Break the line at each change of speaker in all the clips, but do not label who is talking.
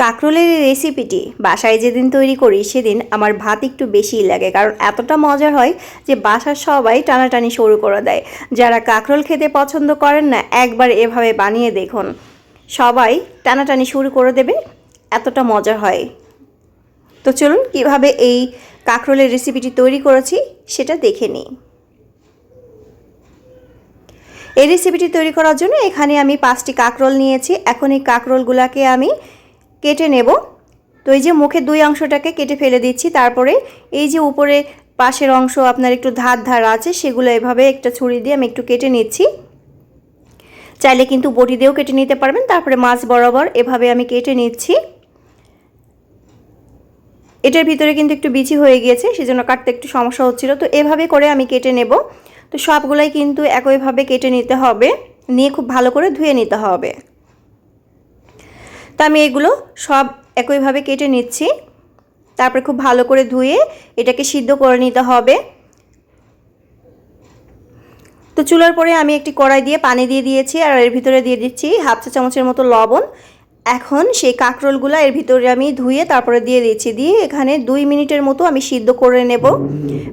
কাঁকরোলের রেসিপিটি বাসায় যেদিন তৈরি করি, সেদিন আমার ভাত একটু বেশিই লাগে। কারণ এতটা মজার হয় যে বাসার সবাই টানাটানি শুরু করে দেয়। যারা কাঁকরোল খেতে পছন্দ করেন না, একবার এভাবে বানিয়ে দেখুন। সবাই টানাটানি শুরু করে দেবে, এতটা মজার হয়। তো চলুন, কীভাবে এই কাঁকরোলের রেসিপিটি তৈরি করেছি, সেটা দেখে নিই। এই রেসিপিটি তৈরি করার জন্য এখানে আমি পাঁচটি কাঁকরোল নিয়েছি। এখন এই কাঁকরোলগুলোকে আমি কেটে নেব। তো এই যে মুখের দুই অংশটাকে কেটে ফেলে দিচ্ছি, তারপরে এই যে উপরে পাশের অংশ আপনার একটু ধার ধার আছে, সেগুলো এভাবে একটা ছুরি দিয়ে আমি একটু কেটে নিচ্ছি। চাইলে কিন্তু বটি দিয়েও কেটে নিতে পারবেন, তারপরে মাছ বরাবর এভাবে আমি কেটে নিচ্ছি। এটার ভিতরে কিন্তু একটু বিচি হয়ে গিয়েছে, সেজন্য কাটতে একটু সমস্যা হচ্ছিল। তো এভাবে করে আমি কেটে নেব। তো সবগুলাই কিন্তু একইভাবে কেটে নিতে হবে, নিয়ে খুব ভালো করে ধুয়ে নিতে হবে। তো আমি এগুলো সব একইভাবে কেটে নিচ্ছি। তারপরে খুব ভালো করে ধুয়ে এটাকে সিদ্ধ করে নিতে হবে। তো চুলার পরে আমি একটি কড়াই দিয়ে পানি দিয়ে দিয়েছি আর এর ভিতরে দিয়ে দিচ্ছি হাফ চা চামচের মতো লবণ। এখন সেই কাঁকরোলগুলো এর ভিতরে আমি ধুয়ে তারপরে দিয়ে দিচ্ছি। দিয়ে এখানে দুই মিনিটের মতো আমি সিদ্ধ করে নেব।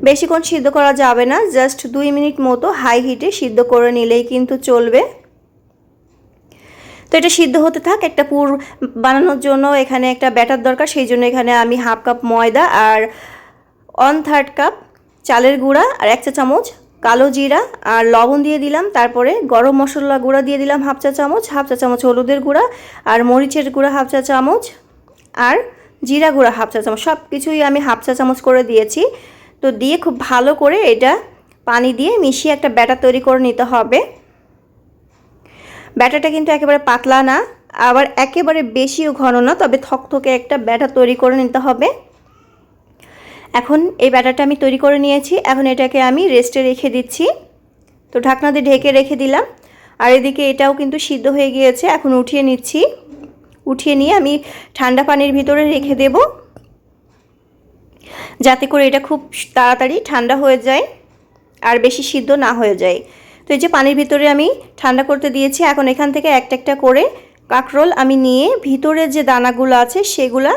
বেশিক্ষণ সিদ্ধ করা যাবে না, জাস্ট দুই মিনিট মতো হাই হিটে সিদ্ধ করে নিলেই কিন্তু চলবে। এটা সিদ্ধ হতে থাক, একটা পুর বানানোর জন্য এখানে একটা ব্যাটার দরকার, সেই জন্য এখানে আমি হাফ কাপ ময়দা আর ওয়ান থার্ড কাপ চালের গুঁড়া আর এক চা চামচ কালো জিরা আর লবণ দিয়ে দিলাম। তারপরে গরম মশলা গুঁড়া দিয়ে দিলাম হাফ চা চামচ, হাফ চা চামচ হলুদের গুঁড়া আর মরিচের গুঁড়া হাফ চা চামচ আর জিরা গুঁড়া হাফ চা চামচ সব কিছুই আমি হাফ চা চামচ করে দিয়েছি। তো দিয়ে খুব ভালো করে এটা পানি দিয়ে মিশিয়ে একটা ব্যাটার তৈরি করে নিতে হবে। ব্যাটারটা কিন্তু একেবারে পাতলা না, আবার একেবারে বেশিও ঘন না, তবে থকথকে একটা ব্যাটার তৈরি করে নিতে হবে। এখন এই ব্যাটারটা আমি তৈরি করে নিয়েছি, এখন এটাকে আমি রেস্টে রেখে দিচ্ছি। তো ঢাকনা দিয়ে ঢেকে রেখে দিলাম, আর এদিকে এটাও কিন্তু সিদ্ধ হয়ে গিয়েছে, এখন উঠিয়ে নিচ্ছি। উঠিয়ে নিয়ে আমি ঠান্ডা পানির ভিতরে রেখে দেব, যাতে করে এটা খুব তাড়াতাড়ি ঠান্ডা হয়ে যায়, আর বেশি সিদ্ধ না হয়ে যায়। তো এই যে পানির ভিতরে আমি ঠান্ডা করতে দিয়েছি, এখন এখান থেকে একটা একটা করে কাঁকরোল আমি নিয়ে ভিতরে যে দানাগুলো আছে সেগুলা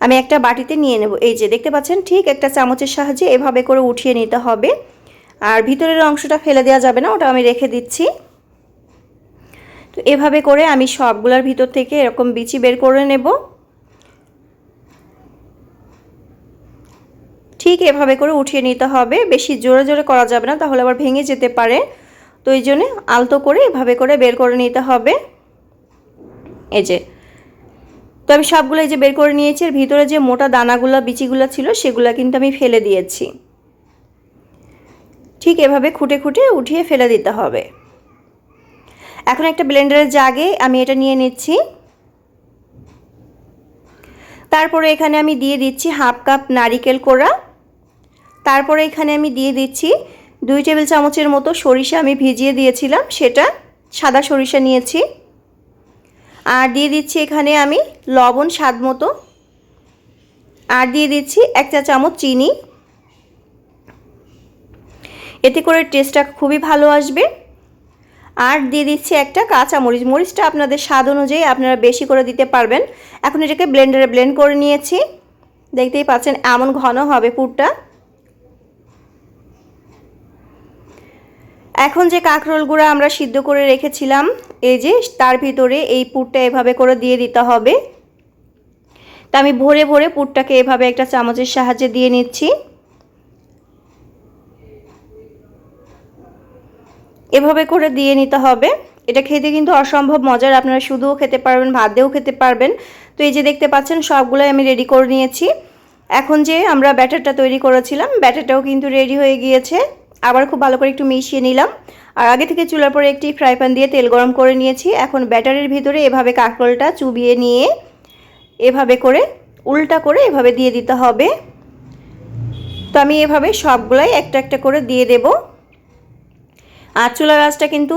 আমি একটা বাটিতে নিয়ে নেব। এই যে দেখতে পাচ্ছেন, ঠিক একটা চামচের সাহায্যে এভাবে করে উঠিয়ে নিতে হবে। আর ভিতরের অংশটা ফেলে দেওয়া যাবে না, ওটা আমি রেখে দিচ্ছি। তো এভাবে করে আমি সবগুলোর ভিতর থেকে এরকম বিচি বের করে নেব। ঠিক এভাবে করে উঠিয়ে নিতে হবে। বেশি জোরে জোরে করা যাবে না, তাহলে আবার ভেঙে যেতে পারে। তো এই জন্যে আলতো করে এভাবে করে বের করে নিতে হবে। এই যে, তো আমি সবগুলো এই যে বের করে নিয়েছি আর ভিতরে যে মোটা দানাগুলো, বিচিগুলো ছিল, সেগুলো কিন্তু আমি ফেলে দিয়েছি। ঠিক এভাবে খুঁটে খুঁটে উঠিয়ে ফেলে দিতে হবে। এখন একটা ব্লেন্ডারের জাগে আমি এটা নিয়ে নিচ্ছি। তারপরে এখানে আমি দিয়ে দিচ্ছি হাফ কাপ নারিকেল কোড়া। তারপরে এখানে আমি দিয়ে দিচ্ছি দুই টেবিল চামচের মতো সরিষা আমি ভিজিয়ে দিয়েছিলাম, সেটা সাদা সরিষা নিয়েছি। আর দিয়ে দিচ্ছি এখানে আমি লবণ স্বাদ মতো। আর দিয়ে দিচ্ছি এক চা চামচ চিনি। এতে করে টেস্টটা খুবই ভালো আসবে। আর দিয়ে দিচ্ছি একটা কাঁচা মরিচ। মরিচটা আপনাদের স্বাদ অনুযায়ী আপনারা বেশি করে দিতে পারবেন। এখন এটাকে ব্লেন্ডারে ব্লেন্ড করে নিয়েছি। দেখতেই পাচ্ছেন এমন ঘন হবে পুরটা। এখন যে কাঁকরোলগুলো আমরা সিদ্ধ করে রেখেছিলাম, এই যে তার ভিতরে এই পুরটা এভাবে করে দিয়ে দিতে হবে। তা আমি ভরে ভরে পুরটাকে এভাবে একটা চামচের সাহায্যে দিয়ে নিচ্ছি। এভাবে করে দিয়ে নিতে হবে। এটা খেতে কিন্তু অসম্ভব মজার, আপনারা শুধুও খেতে পারবেন ভাত দিয়েও খেতে পারবেন। তো এই যে দেখতে পাচ্ছেন, সবগুলোই আমি রেডি করে নিয়েছি। এখন যে আমরা ব্যাটারটা তৈরি করেছিলাম, ব্যাটারটাও কিন্তু রেডি হয়ে গিয়েছে। আবার খুব ভালো করে একটু মিশিয়ে নিলাম। আর আগে থেকে চুলার পরে একটি ফ্রাই প্যান দিয়ে তেল গরম করে নিয়েছি। এখন ব্যাটারের ভিতরে এভাবে কাঁকরোলটা চুবিয়ে নিয়ে এভাবে করে, উল্টা করে এভাবে দিয়ে দিতে হবে। তো আমি এভাবে সবগুলাই একটা একটা করে দিয়ে দেব। আর চুলা গাছটা কিন্তু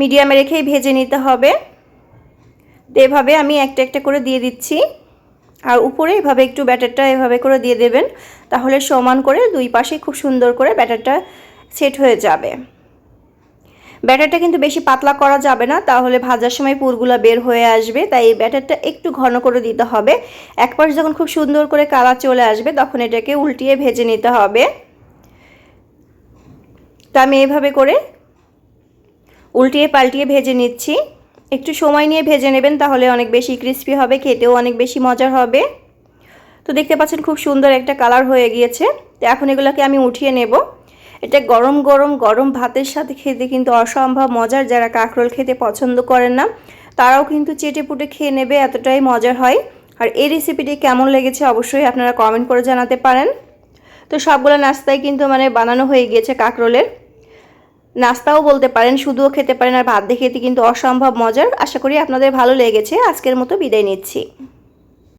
মিডিয়ামে রেখেই ভেজে নিতে হবে। তো এভাবে আমি একটা একটা করে দিয়ে দিচ্ছি। আর উপরে এভাবে একটু ব্যাটারটা এভাবে করে দিয়ে দেবেন। তাহলে সমান করে দুই পাশে খুব সুন্দর করে ব্যাটারটা সেট হয়ে যাবে। ব্যাটারটা কিন্তু বেশি পাতলা করা যাবে না, তাহলে ভাজার সময় পুরগুলো বের হয়ে আসবে, তাই এই ব্যাটারটা একটু ঘন করে দিতে হবে। এক পাশ যখন খুব সুন্দর করে কালার চলে আসবে, তখন এটাকে উল্টিয়ে ভেজে নিতে হবে। তো আমি এইভাবে করে উল্টিয়ে পাল্টিয়ে ভেজে নিচ্ছি। একটু সময় নিয়ে ভেজে নেবেন, তাহলে অনেক বেশি ক্রিস্পি হবে, খেতেও অনেক বেশি মজার হবে। তো দেখতে পাচ্ছেন খুব সুন্দর একটা কালার হয়ে গিয়েছে। তো এখন এগুলোকে আমি উঠিয়ে নেব। এটা গরম গরম গরম ভাতের সাথে খেতে কিন্তু অসম্ভব মজার। যারা কাঁকরোল খেতে পছন্দ করেন না, তারাও কিন্তু চেটে পুটে খেয়ে নেবে, এতটাই মজার হয়। আর এই রেসিপিটি কেমন লেগেছে অবশ্যই আপনারা কমেন্ট করে জানাতে পারেন। তো সবগুলো নাস্তায় কিন্তু মানে বানানো হয়ে গিয়েছে কাঁকরোলের। নাস্তাও বলতে পারেন, শুধুও খেতে পারেন, আর ভাত দিয়ে খেতে কিন্তু অসম্ভব মজার। আশা করি আপনাদের ভালো লেগেছে। আজকের মতো বিদায় নিচ্ছি।